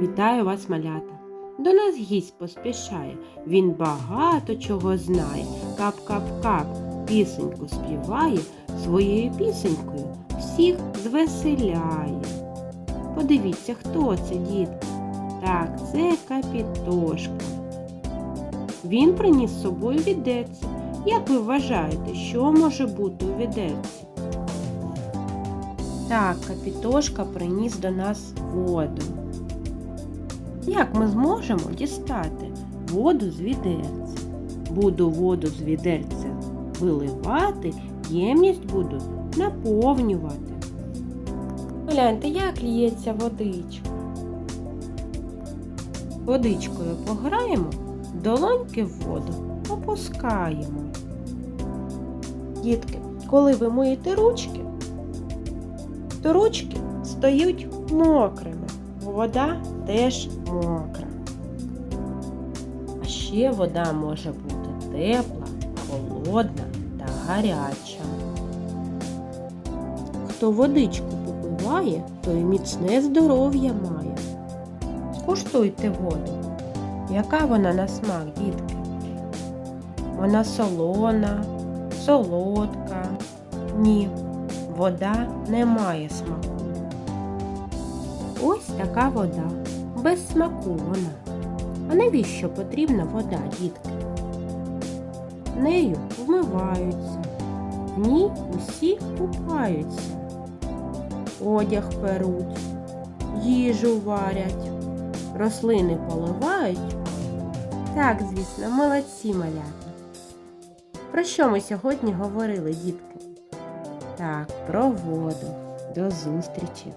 Вітаю вас, малята! До нас гість поспішає, він багато чого знає. Кап-кап-кап, пісеньку співає, своєю пісенькою всіх звеселяє. Подивіться, хто це, дітки? Так, це капітошка. Він приніс з собою відерце. Як ви вважаєте, що може бути у відерці? Так, капітошка приніс до нас воду. Як ми зможемо дістати воду з відерця? Буду воду з відерця виливати, ємність буду наповнювати. Гляньте, як ліється водичка. Водичкою пограємо, долоньки в воду опускаємо. Дітки, коли ви миєте ручки, то ручки стають мокрими. Вода теж мокра. А ще вода може бути тепла, холодна та гаряча. Хто водичку попиває, той міцне здоров'я має. Скуштуйте воду. Яка вона на смак, дітки? Вона солона, солодка. Ні, вода не має смаку. Ось така вода, без смаку вона. А навіщо потрібна вода, дітки? Нею вмиваються, в ній усі купаються, одяг перуть, їжу варять, рослини поливають. Так, звісно, молодці малята. Про що ми сьогодні говорили, дітки? Так, про воду. До зустрічі!